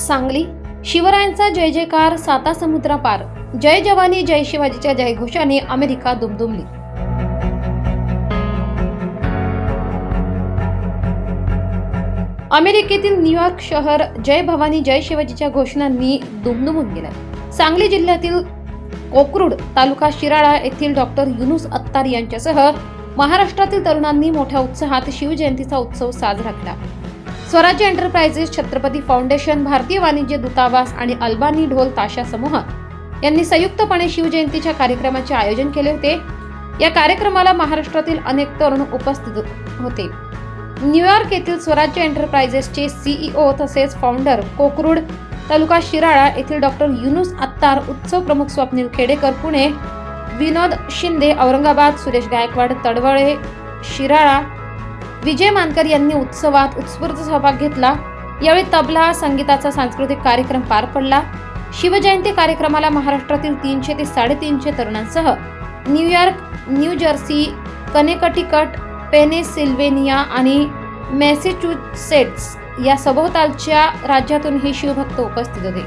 सांगली. शिवरायांचा जय जयकार साता समुद्रापार जय जवानी जय शिवाजीच्या जयघोषाने अमेरिका दुमदुमली. अमेरिकेतील न्यूयॉर्क शहर जय भवानी जय शिवाजीच्या घोषणांनी दुमदुमून गेलं. सांगली जिल्ह्यातील कोकरूड तालुका शिराळा येथील डॉक्टर युनुस अत्तार यांच्यासह महाराष्ट्रातील तरुणांनी मोठ्या उत्साहात शिवजयंतीचा उत्सव साजरा केला. स्वराज्य एंटरप्राइजेस छत्रपती फाउंडेशन भारतीय वाणिज्य दूतावास आणि अल्बानी ढोल ताशा समूह यांनी संयुक्तपणे शिवजयंतीच्या कार्यक्रमाचे आयोजन केले होते. या कार्यक्रमाला महाराष्ट्रातील अनेक तरुण उपस्थित होते. न्यूयॉर्क येथील स्वराज्य एंटरप्राइजेसचे सीईओ तसेच फाउंडर कोकरूड तालुका शिराळा येथील डॉक्टर युनुस अत्तार उत्सव प्रमुख स्वप्नील खेडेकर पुणे विनोद शिंदे औरंगाबाद सुरेश गायकवाड तडवळे शिराळा विजय मानकर यांनी उत्सवात उत्स्फूर्त सहभाग घेतला. यावेळी तबला संगीताचा सांस्कृतिक कार्यक्रम पार पडला. शिवजयंती कार्यक्रमाला महाराष्ट्रातील तीनशे ते साडेतीनशे तरुणांसह New York new Jersey Connecticut Pennsylvania आणि मॅसेच्युसेट्स या सभोवतालच्या राज्यातूनही शिवभक्त उपस्थित होते.